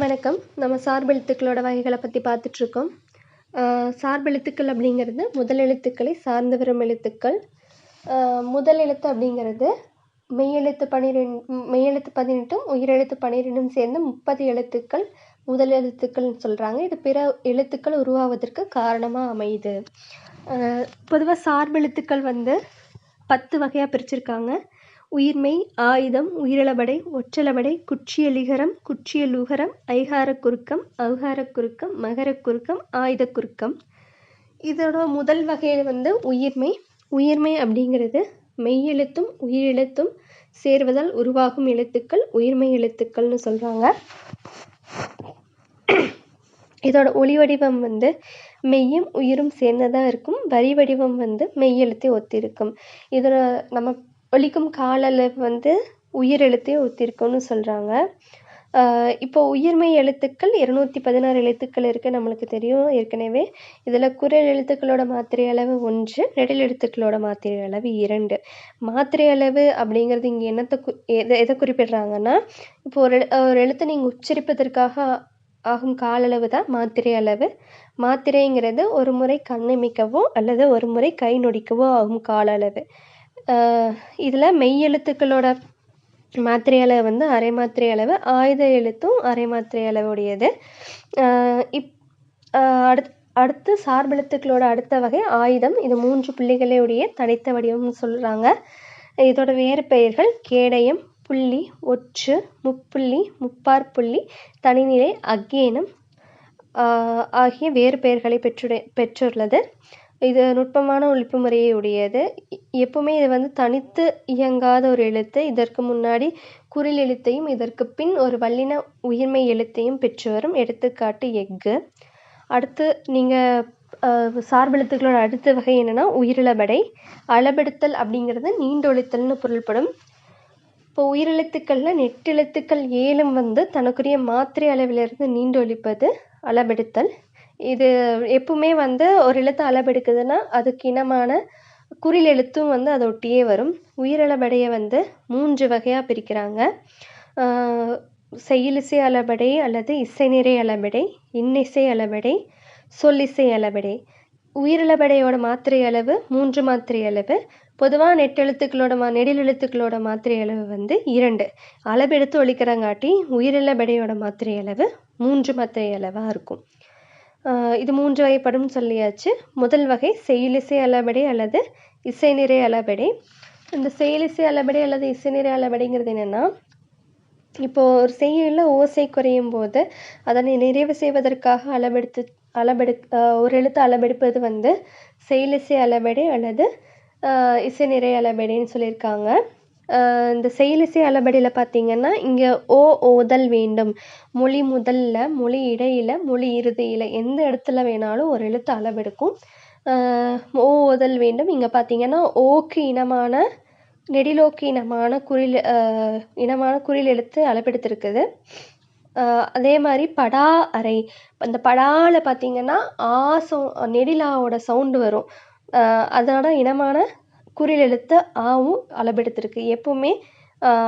வணக்கம். நம்ம சார்பெழுத்துக்களோட வகைகளை பற்றி பார்த்துட்ருக்கோம். சார்பெழுத்துக்கள் அப்படிங்கிறது முதல் எழுத்துக்களை சார்ந்து வரும் எழுத்துக்கள் முதல் எழுத்து அப்படிங்கிறது மெய்யெழுத்து பன்னிரெண் மெய்யெழுத்து பதினெட்டும் உயிரெழுத்து பன்னிரெண்டும் சேர்ந்து முப்பது எழுத்துக்கள் முதல் எழுத்துக்கள்னு சொல்கிறாங்க இது பிற எழுத்துக்கள் உருவாவதற்கு காரணமாக அமையுது. பொதுவாக சார்பெழுத்துக்கள் வந்து பத்து வகையாக பிரிச்சிருக்காங்க. உயிர்மெய் ஆயுதம் உயிரிழபடை ஒற்றளபடை குற்றியலிகரம் குற்றியலுகரம் ஐகாரக் குறுக்கம் ஔகாரக் குறுக்கம் மகரக் குறுக்கம் ஆயுதக் குறுக்கம். இதோட முதல் வகையில் வந்து உயிர்மெய். உயிர்மை அப்படிங்கிறது மெய்யெழுத்தும் உயிரெழுத்தும் சேர்வதால் உருவாகும் எழுத்துக்கள் உயிர்மெய் எழுத்துக்கள்னு சொல்கிறாங்க இதோட ஒளி வடிவம் வந்து மெய்யும் உயிரும் சேர்ந்ததாக இருக்கும். வரி வடிவம் வந்து மெய்யெழுத்தை ஒத்திருக்கும். இதில் நம்ம ஒலிக்கும் காலில் வந்து உயிர் எழுத்தே ஒத்திருக்குன்னு சொல்கிறாங்க இப்போ உயிர்மெய் எழுத்துக்கள் இருநூற்றி பதினாறு எழுத்துக்கள் இருக்குது நம்மளுக்கு தெரியும். ஏற்கனவே இதில் குரல் எழுத்துக்களோட மாத்திரை அளவு ஒன்று நெடில் எழுத்துக்களோட மாத்திரை அளவு இரண்டு. மாத்திரை அளவு அப்படிங்கிறது இங்கே என்னத்தை கு எதை எதை குறிப்பிடுறாங்கன்னா இப்போ ஒரு ஒரு எழுத்தை நீங்கள் உச்சரிப்பதற்காக ஆகும் காலளவு தான் மாத்திரை அளவு. மாத்திரைங்கிறது ஒரு முறை கண்ணமிக்கவோ அல்லது ஒரு முறை கை நொடிக்கவோ ஆகும் கால அளவு இதில் மெய் எழுத்துக்களோட மாத்திரை அளவு வந்து அரை மாத்திரை அளவு ஆயுத எழுத்தும் அரை மாத்திரை அளவுடையது. இப் அடுத் அடுத்து சார்பெழுத்துக்களோட அடுத்த வகை ஆயுதம். இது மூன்று புள்ளிகளுடைய தனித்த வடிவம்னு சொல்கிறாங்க இதோட வேறு பெயர்கள் கேடயம் புள்ளி ஒற்று முப்புள்ளி முப்பார் புள்ளி தனிநிலை அக்கேனம் ஆகிய வேறு பெயர்களை பெற்றுடைய பெற்றுள்ளது. இது நுட்பமான ஒழிப்பு முறையை உடையது எப்பவுமே இது வந்து தனித்து இயங்காத ஒரு எழுத்து. இதற்கு முன்னாடி குரில் எழுத்தையும் இதற்கு பின் ஒரு வல்லின உயிர்மெய் எழுத்தையும் பெற்று வரும் எடுத்துக்காட்டு எஃகு. அடுத்து நீங்கள் சார்பெழுத்துக்களோட அடுத்த வகை என்னென்னா உயிரிழபடை. அளபெடுத்தல் அப்படிங்கிறது நீண்டொழித்தல்னு பொருள்படும். இப்போ உயிரெழுத்துக்களில் நெட்டெழுத்துக்கள் ஏழும் வந்து தனக்குரிய மாத்திரை அளவிலிருந்து நீண்டொழிப்பது அளபெடுத்தல். இது எப்பவுமே வந்து ஒரு எழுத்து அளபெடுக்குதுன்னா அதுக்கு இனமான குறில் எழுத்தும் வந்து அதை ஒட்டியே வரும். உயிரளபடையை வந்து மூன்று வகையாக பிரிக்கிறாங்க. செயலிசை அளபடை அல்லது இசை நிறை அளபடை இன்னிசை அளபடை சொல்லிசை அளபடை உயிரிழபடையோட மாத்திரை அளவு மூன்று மாத்திரை அளவு. பொதுவாக நெட்டெழுத்துக்களோட மா நெடில் எழுத்துக்களோட மாத்திரை அளவு வந்து இரண்டு. அளவெடுத்து ஒழிக்கிறங்காட்டி உயிரிழபடையோட மாத்திரை அளவு மூன்று மாத்திரை அளவாக இருக்கும். இது மூன்று வகைப்படும் சொல்லியாச்சு. முதல் வகை செயலிசை அளபடி அல்லது இசை நிறை அளபடி. இந்த செயலிசை அளபடி அல்லது இசை நிறை அளபடைங்கிறது என்னென்னா இப்போது ஒரு செயலில் ஓசை குறையும் போது அதனை நிறைவு செய்வதற்காக அளவெடுத்து அளபெடு ஒரு எழுத்து அளபெடுப்பது வந்து செயலிசை அளபடி அல்லது இசை நிறை அளபடின்னு சொல்லியிருக்காங்க. இந்த செயலிசை அளபடியில் பார்த்தீங்கன்னா இங்கே ஓ ஓதல் வேண்டும். மொழி முதல்ல மொழி இடையில் மொழி இறுதியில் எந்த இடத்துல வேணாலும் ஒரு எழுத்து அளவெடுக்கும். ஓ ஓதல் வேண்டும். இங்கே பார்த்தீங்கன்னா ஓக்கு இனமான நெடிலோக்கு இனமான குறில் இனமான குறில் எழுத்து அளபெடுத்திருக்குது அதே மாதிரி படா அறை. அந்த படாவில் பார்த்தீங்கன்னா ஆ சௌ நெடிலாவோட சவுண்டு வரும். அதோட இனமான குறில் எழுத்து ஆவும் அளபெடுத்திருக்கு எப்பவுமே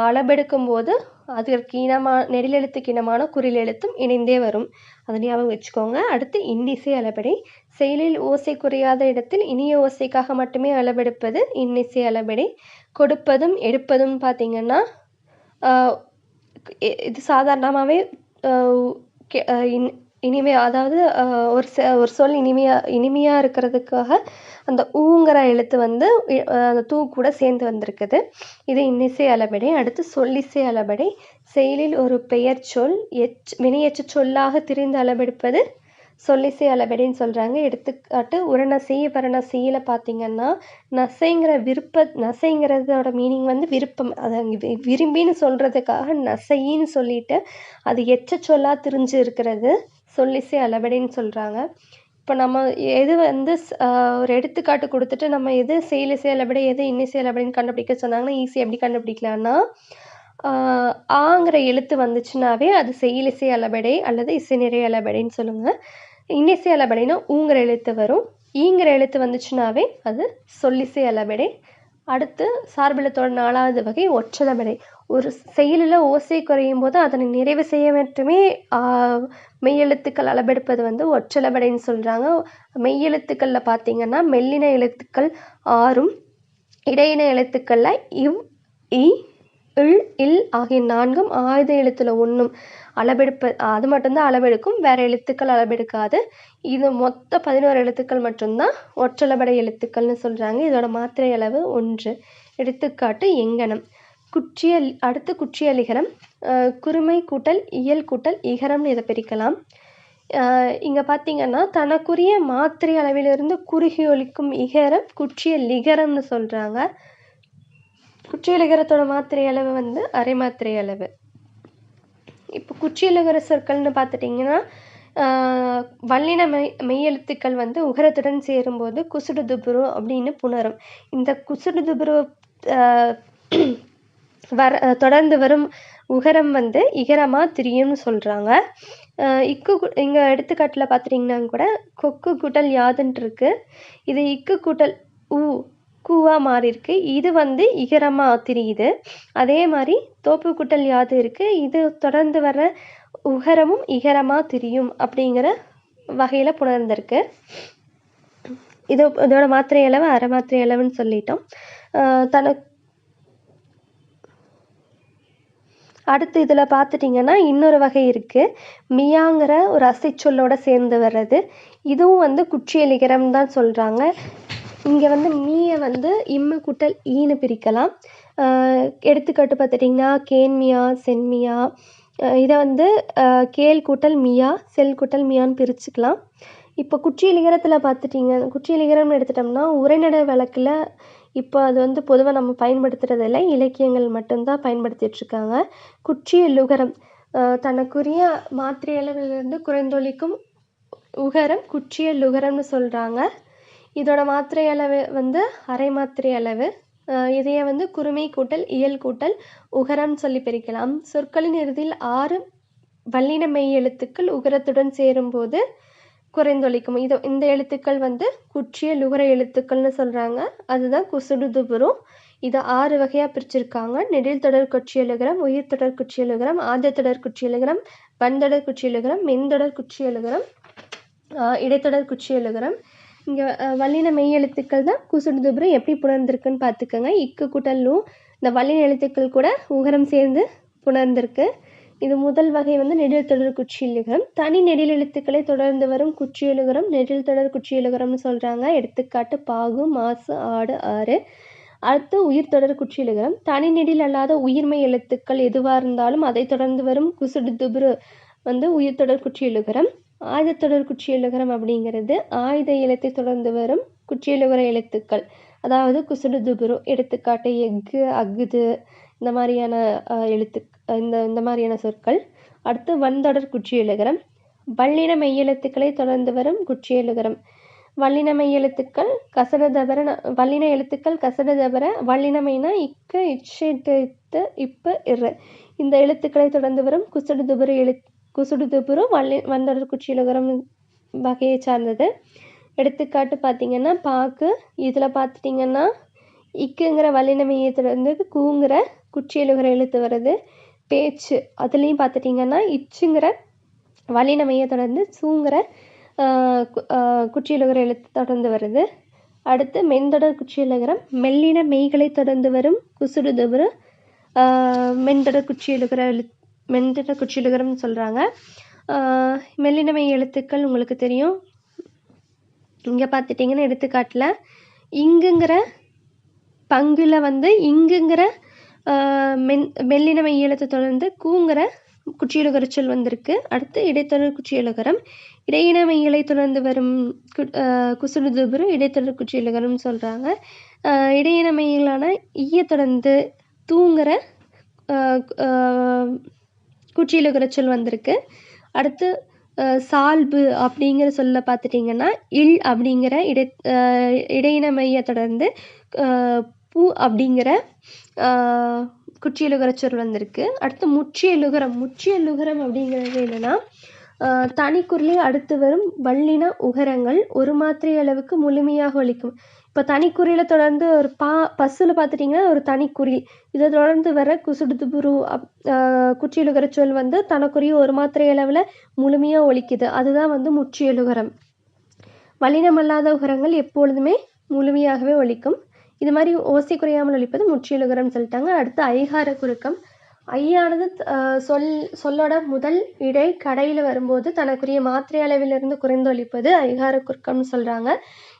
அளபெடுக்கும் போது அதற்கு இனமான நெடிலெழுத்துக்கு இனமான குறில் எழுத்தும் இணைந்தே வரும். அதை ஞாபகம் வச்சுக்கோங்க. அடுத்து இன்னிசை அளபடை. செயலில் ஓசை குறையாத இடத்தில் இனிய ஓசைக்காக மட்டுமே அளபெடுப்பது இன்னிசை அளபடை. கொடுப்பதும் எடுப்பதும் பார்த்திங்கன்னா இது சாதாரணமாகவே இனிமை அதாவது ஒரு ஒரு சொல் இனிமையாக இனிமையாக இருக்கிறதுக்காக அந்த ஊங்கிற எழுத்து வந்து அந்த தூ கூட சேர்ந்து வந்திருக்குது. இது இன்னிசை அளபடை. அடுத்து சொல்லிசை அளபடி. செயலில் ஒரு பெயர் சொல் எச் வினையச்சு சொல்லாக திரிந்து அளபெடுப்பது சொல்லிசை அளபடின்னு சொல்கிறாங்க எடுத்துக்காட்டு உரணசை வரணசையில் பார்த்தீங்கன்னா நசைங்கிற விருப்ப நசைங்கிறதோட மீனிங் வந்து விருப்பம். அதை விரும்பின்னு சொல்கிறதுக்காக நசைன்னு சொல்லிட்டு அது எச்ச சொல்லாக திரிஞ்சு இருக்கிறது. சொல்லிசை அளபடின்னு சொல்கிறாங்க இப்போ நம்ம எது வந்து ஒரு எடுத்துக்காட்டு கொடுத்துட்டு நம்ம எது செயலிசை அளபடை எது இன்னிசை அளபடின்னு கண்டுபிடிக்க சொன்னாங்கன்னா ஈஸியாக எப்படி கண்டுபிடிக்கலான்னா ஆங்கிற எழுத்து வந்துச்சுனாவே அது செயலிசை அளபடை அல்லது இசை நிறை அளபடைன்னு சொல்லுங்கள் இன்னிசை அளபடைனா ஊங்கிற எழுத்து வரும். ஈங்கிற எழுத்து வந்துச்சுனாவே அது சொல்லிசை அளபடை அடுத்து சார்பிலத்தோட நாலாவது வகை ஒற்றதமிழை. ஒரு செயலில் ஓசை குறையும் போது அதனை நிறைவு செய்ய மட்டுமே மெய்யெழுத்துக்கள் அளபெடுப்பது வந்து ஒற்றளபடைன்னு சொல்கிறாங்க மெய்யெழுத்துக்களில் பார்த்தீங்கன்னா மெல்லின எழுத்துக்கள் ஆறும் இடையின எழுத்துக்களில் இவ் இ இல் இல் ஆகிய நான்கும் ஆயுத எழுத்தில் ஒன்றும் அளபெடுப்ப அது மட்டும்தான் அளவெடுக்கும் வேறு எழுத்துக்கள் அளவெடுக்காது. இது மொத்த பதினோரு எழுத்துக்கள் மட்டும்தான் ஒற்றளபடை எழுத்துக்கள்னு சொல்கிறாங்க இதோட மாத்திரை அளவு ஒன்று. எடுத்துக்காட்டு எங்கனம். குற்றியல் அடுத்து குற்றியலிகரம் குருமை குறுமை கூட்டல் இயல் கூட்டல் இகரம்னு இதை பிரிக்கலாம். இங்கே பார்த்தீங்கன்னா தனக்குரிய மாத்திரை அளவிலிருந்து குறுகி ஒலிக்கும் இகரம் குற்றிய லிகரம்னு சொல்கிறாங்க குற்றியலகரத்தோட மாத்திரை அளவு வந்து அரை மாத்திரை அளவு. இப்போ குற்றியலுகர சொற்கள்னு பார்த்துட்டிங்கன்னா வல்லின மெய் மெய்யெழுத்துக்கள் வந்து உகரத்துடன் சேரும்போது குசுடு துபுரு அப்படின்னு புணரும். இந்த குசுடு துபுரு வர தொடர்ந்து வரும் உகரம் வந்து இகரமாக திரியும்னு சொல்கிறாங்க இக்கு இங்கே எடுத்துக்காட்டில் பார்த்துட்டிங்கன்னா கூட கொக்கு கூட்டல் யாதுன்ட்டு இருக்குது இது இக்கு கூட்டல் ஊ கூவாக மாறியிருக்கு. இது வந்து இகரமாக திரியுது அதே மாதிரி தோப்பு குட்டல் யாது இருக்குது இது தொடர்ந்து வர்ற உகரமும் இகரமாக திரியும் அப்படிங்கிற வகையில் புணர்ந்திருக்கு. இது இதோட மாத்திரை அளவு அரை மாத்திரை அளவுன்னு சொல்லிட்டோம். தனக்கு அடுத்து இதில் பார்த்துட்டிங்கன்னா இன்னொரு வகை இருக்குது மியாங்கிற ஒரு அசைச்சொல்லோட சேர்ந்து வர்றது. இதுவும் வந்து குற்றியலிகரம் தான் சொல்கிறாங்க இங்கே வந்து மீயை வந்து இம்மு குட்டல் ஈன்னு பிரிக்கலாம். எடுத்துக்காட்டு பார்த்துட்டிங்கன்னா கேன்மியா சென்மியா இதை வந்து கேல் கூட்டல் மியா செல் கூட்டல் மியான்னு பிரிச்சுக்கலாம். இப்போ குற்றியலிகரத்தில் பார்த்துட்டிங்க குற்றியலிகரம்னு எடுத்துட்டோம்னா உரைநடை வழக்கில் இப்போ அது வந்து பொதுவாக நம்ம பயன்படுத்துகிறதில்ல இலக்கியங்கள் மட்டும்தான் பயன்படுத்திகிட்ருக்காங்க குற்றிய லுகரம் தனக்குரிய மாத்திரை அளவிலிருந்து குறைந்தொழிக்கும் உகரம் குற்றிய லுகரம்னு சொல்கிறாங்க இதோட மாத்திரை அளவு வந்து அரை மாத்திரை அளவு இதையே வந்து குறுமை கூட்டல் இயல் கூட்டல் உகரம் சொல்லி பிரிக்கலாம். சொற்களின் இறுதியில் ஆறு வல்லின மெய் எழுத்துக்கள் உகரத்துடன் சேரும்போது குறைந்தொழிக்கும். இது இந்த எழுத்துக்கள் வந்து குற்றிய லுகர எழுத்துக்கள்னு சொல்கிறாங்க அதுதான் குசுடுதுபுரும் இதை ஆறு வகையாக பிரிச்சிருக்காங்க. நெடில் தொடர் குற்றியலுகரம் உயிர் தொடர் குற்றியலுகரம் ஆத தொடர் குற்றியலுகரம் வன்தொடர் குற்றியலுகரம் மென்தொடர் குற்றியலுகரம் இடைத்தொடர் குற்றியலுகரம் இங்கே வல்லின மெய் எழுத்துக்கள் தான் குசுடு எப்படி புணர்ந்திருக்குன்னு பார்த்துக்கோங்க. இக்கு கூட்டலும் இந்த வல்லின எழுத்துக்கள் கூட உகரம் சேர்ந்து புணர்ந்திருக்கு. இது முதல் வகை வந்து நெடில் தொடர் குற்றியலுகரம் தனி நெடில் எழுத்துக்களை தொடர்ந்து வரும் குற்றியலுகரம் நெடில் தொடர் குற்றியலுகரம்னு சொல்கிறாங்க எடுத்துக்காட்டு பாகு மாசு ஆடு ஆறு. அடுத்து உயிர் தொடர் குற்றியலுகரம் தனி நெடில் அல்லாத உயிர்மை எழுத்துக்கள் எதுவாக இருந்தாலும் அதை தொடர்ந்து வரும் குசுடு துபுரு வந்து உயிர் தொடர் குற்றியலுகரம் ஆயுதத்தொடர் குற்றியலுகரம் அப்படிங்கிறது ஆயுத எழுத்தை தொடர்ந்து வரும் குற்றியலுகர எழுத்துக்கள். அதாவது குசுடு துபுரு எடுத்துக்காட்டு எஃகு அகுது இந்த மாதிரியான எழுத்து இந்த இந்த மாதிரியான சொற்கள். அடுத்து வன்தொடர் குற்றியலுகரம். வல்லின மெய்யெழுத்துக்களை தொடர்ந்து வரும் குற்றியலுகரம். வல்லின மெய்யெழுத்துக்கள் கசட தபர வல்லின எழுத்துக்கள் கசட தபர வல்லினமைனா இக்கு இச்சு இப்பு இரு. இந்த எழுத்துக்களை தொடர்ந்து வரும் குசடு துபுரு எழுத்து குசுடுதுபுரம் வள்ளி வண்டர் குச்சியலகரம் வகையை சார்ந்தது. எடுத்துக்காட்டு பார்த்திங்கன்னா பாக்கு. இதில் பார்த்துட்டிங்கன்னா இக்குங்கிற வல்லின மையத்துலேருந்து கூங்கிற குச்சியலுகிற எழுத்து வருது பேச்சு. அதுலேயும் பார்த்துட்டிங்கன்னா இச்சுங்கிற வல்லின மையத்தொடர்ந்து சூங்கிற குச்சியலுகிற எழுத்து தொடர்ந்து வருது அடுத்து மென்தொடர் குச்சியலுகரம் மெல்லின மெய்களை தொடர்ந்து வரும் குசுடுதுபுரம் மென்தொடர் குச்சியலுகிற எழுத்து மென்திட குச்சிலுகரம்னு சொல்கிறாங்க மெல்லினமை எழுத்துக்கள் உங்களுக்கு தெரியும். இங்கே பார்த்துட்டிங்கன்னா எடுத்துக்காட்டில். இங்குங்கிற பங்கில் வந்து இங்குங்கிற மென் மெல்லினமை எழுத்து தொடர்ந்து கூங்கிற குச்சியலுகர சொல் வந்திருக்கு. அடுத்து இடைத்தொடர் குச்சியலுகரம் இடையினமை இலை தொடர்ந்து வரும் கு இடைத்தொடர் குச்சியலுகரம்னு சொல்கிறாங்க இடையினமையிலான ஈய தொடர்ந்து தூங்குற குச்சியில் சொல் வந்திருக்கு. அடுத்து சால்பு அப்படிங்கிற சொல்ல பார்த்துட்டிங்கன்னா இல் அப்படிங்கிற இடை இடையின மைய தொடர்ந்து பூ அப்படிங்கிற குற்றியலுகர சொல் வந்திருக்கு. அடுத்து முற்றியலுகரம். முற்றியலுகரம் அப்படிங்கிறது என்னென்னா தனிக்குறிலே அடுத்து வரும் வல்லின உகரங்கள் ஒரு மாத்திரை அளவுக்கு முழுமையாக ஒழிக்கும் இப்போ தனிக்குறியில் தொடர்ந்து ஒரு பா பஸ்ஸில் பார்த்துட்டிங்கன்னா ஒரு தனிக்குறி. இதை தொடர்ந்து வர குசுடுதுபுரு அப் குற்றியலுகர சொல் வந்து தனக்குரிய ஒரு மாத்திரை அளவில் முழுமையாக ஒழிக்குது. அதுதான் வந்து முற்றியலுகரம். வலினமல்லாத உகரங்கள் எப்பொழுதுமே முழுமையாகவே ஒழிக்கும். இது மாதிரி ஓசை குறையாமல் ஒழிப்பது முற்றியலுகரம்னு சொல்லிட்டாங்க. அடுத்து ஐகார குறுக்கம் ஐயானது சொல் சொல்லோட முதல் இடை கடையில் வரும்போது தனக்குரிய மாத்திரை அளவிலிருந்து குறைந்தொழிப்பது ஐகார குறுக்கம்னு சொல்கிறாங்க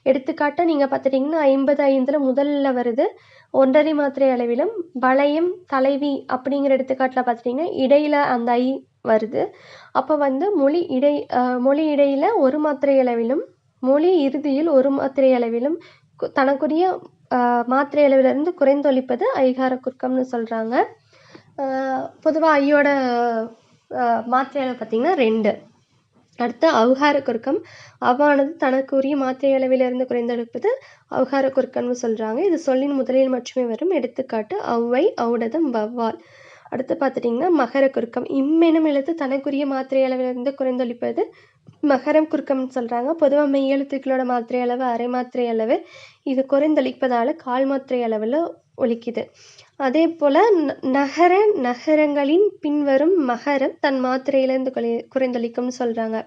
எடுத்துக்காட்டாக நீங்கள் பார்த்துட்டிங்கன்னா ஐம்பது ஐந்தில் முதலில் வருது. ஒன்றரை மாத்திரை அளவிலும் வளையம் தலைவி அப்படிங்கிற எடுத்துக்காட்டில் பார்த்துட்டிங்கன்னா இடையில் அந்த ஐ வருது. அப்போ வந்து மொழி இடை மொழி இடையில் ஒரு மாத்திரை அளவிலும் மொழி இறுதியில் ஒரு மாத்திரை அளவிலும் தனக்குரிய மாத்திரை அளவிலிருந்து குறைந்தொழிப்பது ஐகார குறுக்கம்னு சொல்கிறாங்க பொதுவாக ஐயோட மாத்திரை பார்த்திங்கன்னா ரெண்டு. அடுத்து அவுகார குறுக்கம். அவ்வானது தனக்குரிய மாத்திரை அளவிலிருந்து குறைந்தெடுப்பது அவுகார குறுக்கம்னு சொல்கிறாங்க இது சொல்லின் முதலில் மட்டுமே வரும். எடுத்துக்காட்டு அவ்வை ஔடதம் வவ்வால். அடுத்து பார்த்துட்டிங்கன்னா மகர குறுக்கம். இம்மெனும் எழுத்து தனக்குரிய மாத்திரை அளவிலிருந்து குறைந்தொழிப்பது மகரம் குறுக்கம்னு சொல்கிறாங்க பொதுவாக மெய் எழுத்துக்களோட மாத்திரை அளவு அரை மாத்திரை அளவு இது குறைந்தொழிப்பதால் கால் மாத்திரை அளவில் ஒலிக்குது. அதே போல் நகர நகரங்களின் பின்வரும் மகரம் தன் மாத்திரையிலேருந்து குறை குறைந்தொழிக்கும்னு சொல்கிறாங்க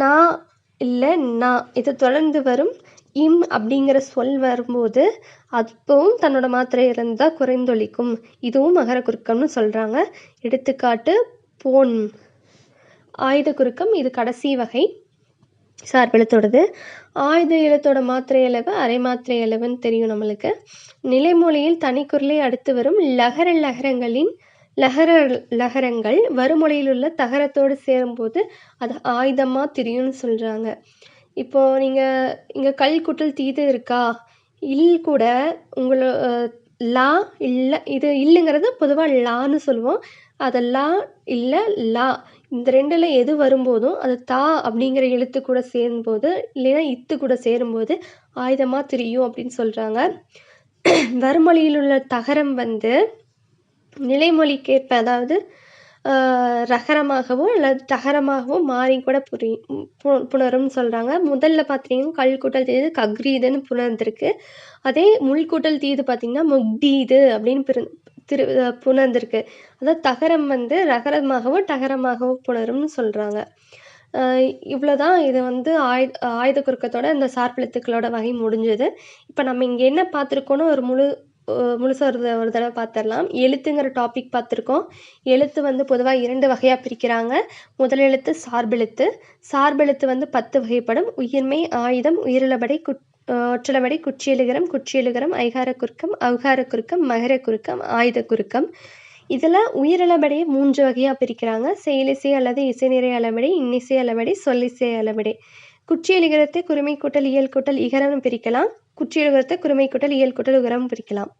நா இல்லை நா இது தொடர்ந்து வரும் இம் அப்படிங்கிற சொல் வரும்போது அப்பவும் தன்னோட மாத்திரையிலேருந்து தான் குறைந்தொழிக்கும் இதுவும் மகர குறுக்கம்னு சொல்கிறாங்க எடுத்துக்காட்டு போன். ஆயுத குறுக்கம் இது கடைசி வகை சார்பெழுத்தோடது. ஆயுத எழுத்தோட மாத்திரை அளவு அரை மாத்திரை அளவுன்னு தெரியும் நம்மளுக்கு. நிலைமொழியில் தனிக்குரலை அடுத்து வரும் லகர லகரங்களின் லகர லகரங்கள். வருமொழியில் உள்ள தகரத்தோடு சேரும்போது அது ஆயுதமாக தெரியும்னு சொல்கிறாங்க இப்போது நீங்கள் இங்கே கல் குட்டல் தீது இருக்கா? இல் கூட உங்களோட லா இல்லை இது இல்லைங்கிறது பொதுவாக லான்னு சொல்லுவோம். அதை லா இல்லை லா. இந்த ரெண்டில் எது வரும்போதும் அது தா அப்படிங்கிற எழுத்து கூட சேரும்போது இல்லைன்னா இத்து கூட சேரும்போது ஆயுதமாக தெரியும் அப்படின்னு சொல்கிறாங்க வறுமொழியில் உள்ள தகரம் வந்து நிலைமொழிக்கேற்ப அதாவது ரகரமாகவோ அல்லது தகரமாகவோ மாறி கூட புரியும் பு புணரும்னு சொல்கிறாங்க முதல்ல பார்த்தீங்கன்னா கல் கூட்டல் தீது கக்ரீதுன்னு புணர்ந்திருக்கு. அதே முள் கூட்டல் தீது பார்த்திங்கன்னா முக்தீது அப்படின்னு பிற திரு புணர்ந்திருக்கு. அதாவது தகரம் வந்து ரகரமாகவோ டகரமாகவோ புணரும்னு சொல்கிறாங்க இவ்வளோ தான் இது வந்து ஆயு ஆயுத குறுக்கத்தோட இந்த சார்பெழுத்துக்களோட வகை முடிஞ்சது. இப்போ நம்ம இங்கே என்ன பார்த்துருக்கோன்னு ஒரு முழு முழுசாக ஒரு ஒரு தடவை பார்த்துடலாம் எழுத்துங்கிற டாபிக் பார்த்துருக்கோம் எழுத்து வந்து பொதுவாக இரண்டு வகையாக பிரிக்கிறாங்க. முதல் எழுத்து சார்பெழுத்து. சார்பெழுத்து வந்து பத்து வகைப்படும். உயிர்மை ஆயுதம் உயிரிழபடை குட் ஒற்றளபடை குற்றியலுகரம் குற்றியலுகரம் ஐகார குறுக்கம் அவுகார குறுக்கம் மகர குறுக்கம் ஆயுத குறுக்கம். இதில் உயிரிழபடையை மூன்று வகையாக பிரிக்கிறாங்க. செயலிசை அல்லது இசை நிறை இன்னிசை அளபடி சொல்லிசை அளபடை. குற்றியலுகரத்தை குருமை கூட்டல் இயல் கூட்டல் இகரம்னு பிரிக்கலாம். குற்றியலுகரத்தை குறுமை கூட்டல் இயல் கூட்டல் உரம் பிரிக்கலாம்.